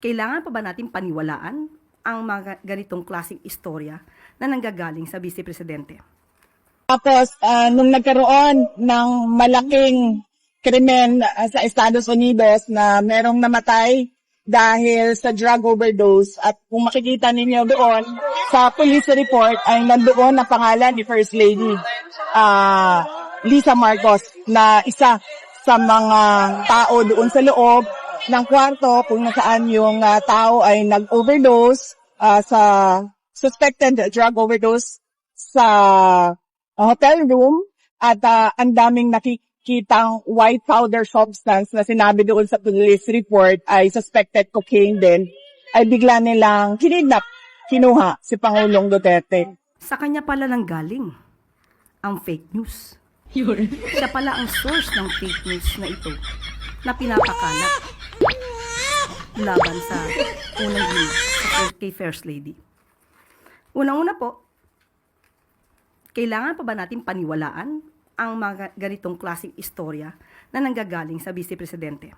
Kailangan pa ba natin paniwalaan ang mga ganitong klaseng istorya na nanggagaling sa Vice Presidente? Tapos, ah, nung nagkaroon ng malaking krimen ah, sa Estados Unidos na merong namatay dahil sa drug overdose at kung makikita ninyo doon sa police report ay nandoon ang pangalan ni First Lady ah, Lisa Marcos na isa sa mga tao doon sa loob ng kwarto kung nasaan yung ah, tao ay nag-overdose ah, sa suspected drug overdose sa uh, hotel room at ah, ang daming nakikitang white powder substance na sinabi doon sa police report ay suspected cocaine din ay bigla nilang kinidnap, kinuha si Pangulong Duterte. Sa kanya pala nang galing ang fake news. Siya pala ang source ng fake news na ito na pinapakalat laban sa unang gina sa kay First Lady. Unang-una po, kailangan pa ba natin paniwalaan ang mga ganitong klaseng istorya na nanggagaling sa Vice Presidente?